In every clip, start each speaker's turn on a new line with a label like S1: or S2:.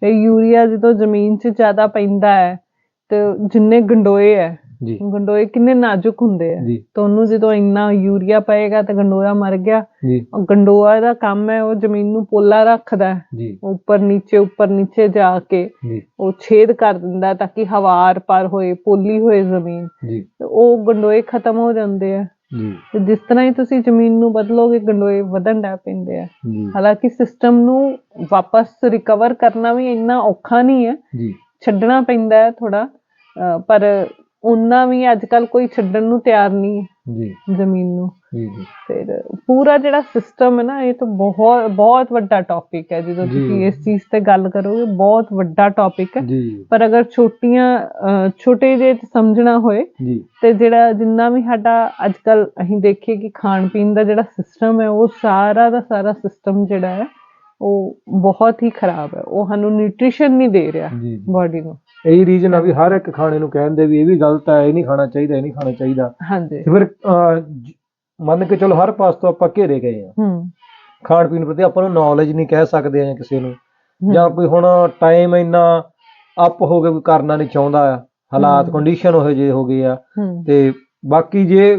S1: ਤੇ ਯੂਰੀਆ ਜਦੋਂ ਜ਼ਮੀਨ 'ਚ ਜ਼ਿਆਦਾ ਪੈਂਦਾ ਹੈ ਤੇ ਜਿੰਨੇ ਗੰਡੋਏ ਹੈ
S2: ਜੀ।
S1: ਗੰਡੋਏ ਕਿੰਨੇ ਨਾਜ਼ੁਕ ਹੁੰਦੇ ਆ
S2: ਜੀ।
S1: ਤੇ ਉਹਨੂੰ ਜਦੋਂ ਇੰਨਾ ਯੂਰੀਆ ਪਏਗਾ ਤੇ ਗੰਡੋਆ ਮਰ ਗਿਆ।
S2: ਜੀ।
S1: ਗੰਡੋਆ ਦਾ ਕੰਮ ਹੈ ਉਹ ਜ਼ਮੀਨ ਨੂੰ ਪੋਲਾ ਰੱਖਦਾ ਹੈ।
S2: ਜੀ।
S1: ਉੱਪਰ ਨੀਚੇ ਉੱਪਰ ਨੀਚੇ ਜਾ ਕੇ ਉਹ ਛੇਦ ਕਰ ਦਿੰਦਾ ਹੈ ਤਾਂ ਕਿ ਹਵਾ ਆਰ ਪਾਰ ਹੋਏ ਪੋਲੀ ਹੋਏ ਜ਼ਮੀਨ।
S2: ਜੀ।
S1: ਤੇ ਉਹ ਗੰਡੋਏ ਖਤਮ ਹੋ ਜਾਂਦੇ ਆ
S2: ਜੀ
S1: ਤੇ ਜਿਸ ਤਰ੍ਹਾਂ ਹੀ ਤੁਸੀਂ ਜ਼ਮੀਨ ਨੂੰ ਬਦਲੋਗੇ ਗੰਡੋਏ ਵਧਣ ਲੱਗ ਪੈਂਦੇ ਆ।
S2: ਜੀ
S1: ਹਾਲਾਂਕਿ ਸਿਸਟਮ ਨੂੰ ਵਾਪਸ ਰਿਕਵਰ ਕਰਨਾ ਵੀ ਇੰਨਾ ਔਖਾ ਨਹੀਂ ਹੈ।
S2: ਜੀ।
S1: ਛੱਡਣਾ ਪੈਂਦਾ ਹੈ ਥੋੜਾ ਪਰ ਉਹਨਾਂ ਵੀ ਅੱਜ ਕੱਲ ਕੋਈ ਛੱਡਣ ਨੂੰ ਤਿਆਰ ਨਹੀਂ ਹੈ
S2: ਜੀ।
S1: ਜ਼ਮੀਨ ਨੂੰ।
S2: ਜੀ ਜੀ।
S1: ਫਿਰ ਪੂਰਾ ਜਿਹੜਾ ਸਿਸਟਮ ਹੈ ਨਾ ਇਹ ਤਾਂ ਬਹੁਤ ਬਹੁਤ ਵੱਡਾ ਟੌਪਿਕ ਹੈ। ਜਦੋਂ। ਤੁਸੀਂ ਇਸ ਚੀਜ਼ ਤੇ ਗੱਲ ਕਰੋਗੇ ਬਹੁਤ ਵੱਡਾ ਟੌਪਿਕ ਹੈ। ਪਰ ਅਗਰ ਛੋਟੀਆਂ ਛੋਟੇ ਜਿਹੇ ਸਮਝਣਾ ਹੋਏ
S2: ਜੀ।
S1: ਤੇ ਜਿਹੜਾ ਜਿੰਨਾ ਵੀ ਸਾਡਾ ਅੱਜ ਕੱਲ ਅਸੀਂ ਦੇਖੀਏ ਕਿ ਖਾਣ ਪੀਣ ਦਾ ਜਿਹੜਾ ਸਿਸਟਮ ਹੈ ਉਹ ਸਾਰਾ ਦਾ ਸਾਰਾ ਸਿਸਟਮ ਜਿਹੜਾ ਹੈ ਉਹ ਬਹੁਤ ਹੀ ਖਰਾਬ ਹੈ। ਉਹ ਸਾਨੂੰ ਨਿਊਟ੍ਰੀਸ਼ਨ ਨਹੀਂ ਦੇ ਰਿਹਾ ਬਾਡੀ ਨੂੰ।
S2: ਇਹੀ ਰੀਜਨ ਆ ਵੀ ਹਰ ਇੱਕ ਖਾਣੇ ਨੂੰ ਕਹਿੰਦੇ ਵੀ ਇਹ ਵੀ ਗਲਤ ਹੈ ਇਹ ਨਹੀਂ ਖਾਣਾ ਚਾਹੀਦਾ ਇਹ ਨਹੀਂ ਖਾਣਾ ਚਾਹੀਦਾ।
S1: ਹਾਂਜੀ।
S2: ਫਿਰ ਮੰਨ ਕੇ ਚਲੋ ਹਰ ਪਾਸ ਤੋਂ ਆਪਾਂ ਘੇਰੇ ਗਏ ਆ
S1: ਹੂੰ।
S2: ਖਾਣ ਪੀਣ ਪ੍ਰਤੀ ਆਪਾਂ ਨੂੰ ਨੌਲੇਜ ਨਹੀਂ ਕਹਿ ਸਕਦੇ ਆ ਕਿਸੇ ਨੂੰ। ਜਾਂ ਕੋਈ ਹੁਣ ਟਾਈਮ ਇੰਨਾ ਅਪ ਹੋ ਗਿਆ ਕੋਈ ਕਰਨਾ ਨਹੀਂ ਚਾਹੁੰਦਾ। ਹਾਲਾਤ। ਕੰਡੀਸ਼ਨ ਉਹੋ ਜਿਹੇ ਹੋ ਗਏ ਆ। ਤੇ ਬਾਕੀ ਜੇ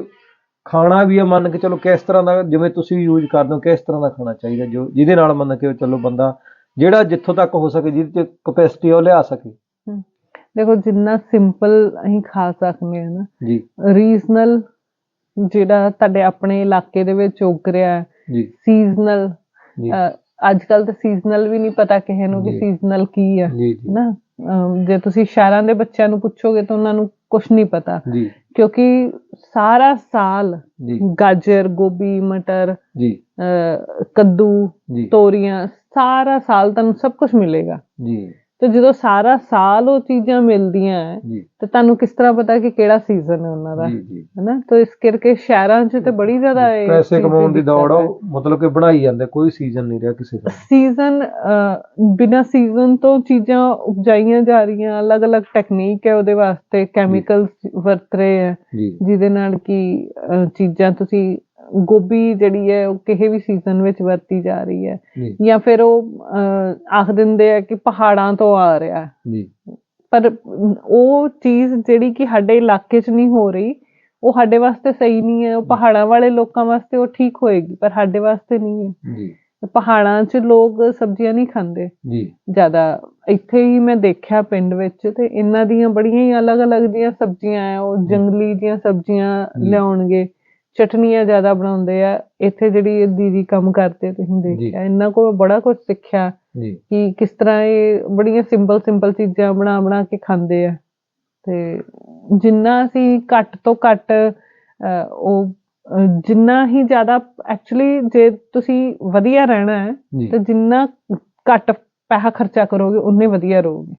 S2: ਖਾਣਾ ਵੀ ਆ ਮੰਨ ਕੇ ਚਲੋ ਕਿਸ ਤਰ੍ਹਾਂ ਦਾ ਜਿਵੇਂ ਤੁਸੀਂ ਯੂਜ਼ ਕਰਦੇ ਹੋ ਕਿਸ ਤਰ੍ਹਾਂ ਦਾ ਖਾਣਾ ਚਾਹੀਦਾ ਜੋ ਜਿਹਦੇ ਨਾਲ ਮੰਨ ਕੇ ਚਲੋ ਬੰਦਾ ਜਿਹੜਾ ਜਿੱਥੋਂ ਤੱਕ ਹੋ ਸਕੇ ਜਿਹਦੇ ਚ ਕਪੈਸਿਟੀ ਉਹ ਲਿਆ ਸਕੇ।
S1: ਦੇਖੋ ਜਿੰਨਾ ਸਿੰਪਲ ਅਸੀਂ ਖਾ ਸਕਦੇ ਹਾਂ ਨਾ
S2: ਜੀ।
S1: ਰੀਜਨਲ ਜਿਹੜਾ ਤੁਹਾਡੇ ਆਪਣੇ ਇਲਾਕੇ ਦੇ ਵਿੱਚ ਉੱਗ ਰਿਹਾ ਹੈ
S2: ਜੀ।
S1: ਸੀਜ਼ਨਲ ਅੱਜ ਕੱਲ ਤਾਂ ਸੀਜ਼ਨਲ ਵੀ ਨਹੀਂ ਪਤਾ ਕਿਸੇ ਨੂੰ ਕਿ। ਸੀਜ਼ਨਲ ਕੀ
S2: ਜੀ
S1: ਨਾ ਜੇ ਤੁਸੀਂ ਸ਼ਹਿਰਾਂ ਦੇ ਬੱਚਿਆਂ ਨੂੰ ਪੁੱਛੋਗੇ ਤਾਂ ਉਹਨਾਂ ਨੂੰ ਕੁਝ ਨਹੀਂ ਪਤਾ।
S2: ਜੀ।
S1: ਕਿਉਂਕਿ ਸਾਰਾ ਸਾਲ ਗਾਜਰ ਗੋਭੀ ਮਟਰ
S2: ਜੀ।
S1: ਕੱਦੂ ਤੋਰੀਆਂ ਸਾਰਾ ਸਾਲ ਤੁਹਾਨੂੰ ਸਭ ਕੁਝ ਮਿਲੇਗਾ।
S2: ਜੀ।
S1: ਤੇ ਜਦੋਂ ਸਾਰਾ ਸਾਲ ਉਹ ਚੀਜ਼ਾਂ ਮਿਲਦੀਆਂ ਹੈ ਤੇ ਤੁਹਾਨੂੰ ਕਿਸ ਤਰ੍ਹਾਂ ਪਤਾ ਕਿ ਕਿਹੜਾ ਸੀਜ਼ਨ ਹੈ ਉਹਨਾਂ ਦਾ? ਹੈਨਾ? ਤਾਂ ਇਸ ਕਰਕੇ ਸ਼ਹਿਰਾਂ 'ਚ ਤੇ ਬੜੀ ਜ਼ਿਆਦਾ ਇਹ
S2: ਪੈਸੇ ਕਮਾਉਣ ਦੀ ਦੌੜ
S1: ਹੈ।
S2: ਮਤਲਬ ਕਿ ਬਣਾਈ ਜਾਂਦੇ ਕੋਈ ਸੀਜ਼ਨ ਨਹੀਂ ਰਿਹਾ ਕਿਸੇ ਦਾ।
S1: ਸੀਜ਼ਨ ਬਿਨਾ ਸੀਜ਼ਨ ਤੋਂ ਚੀਜ਼ਾਂ ਉਪਜਾਈਆਂ ਜਾ ਰਹੀਆਂ ਅਲੱਗ-ਅਲੱਗ ਟੈਕਨੀਕ ਹੈ ਉਹਦੇ ਵਾਸਤੇ ਕੈਮੀਕਲਸ ਵਰਤ ਰਹੇ ਹੈ ਜਿਹਦੇ ਨਾਲ ਕਿ ਚੀਜ਼ਾਂ ਤੁਸੀਂ ਗੋਭੀ ਜਿਹੜੀ ਹੈ ਉਹ ਕਿਸੇ ਵੀ ਸੀਜ਼ਨ ਵਿੱਚ ਵਰਤੀ ਜਾ ਰਹੀ ਹੈ।
S2: ਜੀ।
S1: ਫਿਰ ਉਹ ਆਖ ਦਿੰਦੇ ਆ ਕਿ ਪਹਾੜਾਂ ਤੋਂ ਆ ਰਿਹਾ। ਹੈ।
S2: ਜੀ।
S1: ਪਰ ਉਹ ਚੀਜ਼ ਜਿਹੜੀ ਕਿ ਸਾਡੇ ਇਲਾਕੇ 'ਚ ਨਹੀਂ ਹੋ ਰਹੀ ਉਹ ਸਾਡੇ ਵਾਸਤੇ ਸਹੀ ਨਹੀਂ ਹੈ। ਉਹ ਪਹਾੜਾਂ ਵਾਲੇ ਲੋਕਾਂ ਵਾਸਤੇ ਉਹ ਠੀਕ ਹੋਏਗੀ ਪਰ ਸਾਡੇ ਵਾਸਤੇ ਨਹੀਂ ਹੈ।
S2: ਜੀ।
S1: ਪਹਾੜਾਂ 'ਚ ਲੋਕ ਸਬਜ਼ੀਆਂ ਨਹੀਂ ਖਾਂਦੇ।
S2: ਜੀ।
S1: ਜ਼ਿਆਦਾ ਇੱਥੇ ਹੀ ਮੈਂ ਦੇਖਿਆ ਪਿੰਡ ਵਿੱਚ ਤੇ ਇਹਨਾਂ ਦੀਆਂ ਬੜੀਆਂ ਹੀ ਅਲੱਗ-ਅਲੱਗ ਦੀਆਂ ਸਬਜ਼ੀਆਂ ਆ ਉਹ ਜੰਗਲੀ ਦੀਆਂ ਸਬਜ਼ੀਆਂ। ਲਿਆਉਣਗੇ। ਚਟਨੀਆਂ ਜ਼ਿਆਦਾ ਬਣਾਉਂਦੇ ਆ ਇੱਥੇ ਜਿਹੜੀ ਇਹ ਦੀਦੀ ਕੰਮ ਕਰਦੇ ਤੁਸੀਂ ਦੇਖਿਆ ਇਹਨਾਂ ਕੋਲ ਬੜਾ ਕੁਝ ਸਿੱਖਿਆ
S2: ਜੀ।
S1: ਕਿ ਕਿਸ ਤਰ੍ਹਾਂ ਇਹ ਬੜੀਆਂ ਸਿੰਪਲ ਸਿੰਪਲ ਚੀਜ਼ਾਂ ਬਣਾ ਬਣਾ ਕੇ ਖਾਂਦੇ ਆ। ਤੇ ਜਿੰਨਾ ਅਸੀਂ ਘੱਟ ਤੋਂ ਘੱਟ ਉਹ ਜਿੰਨਾ ਹੀ ਜ਼ਿਆਦਾ ਐਕਚੁਅਲੀ ਜੇ ਤੁਸੀਂ ਵਧੀਆ ਰਹਿਣਾ ਹੈ ਤੇ ਜਿੰਨਾ ਘੱਟ ਪੈਸਾ ਖਰਚਾ ਕਰੋਗੇ ਉਨੇ ਵਧੀਆ ਰਹੋਗੇ।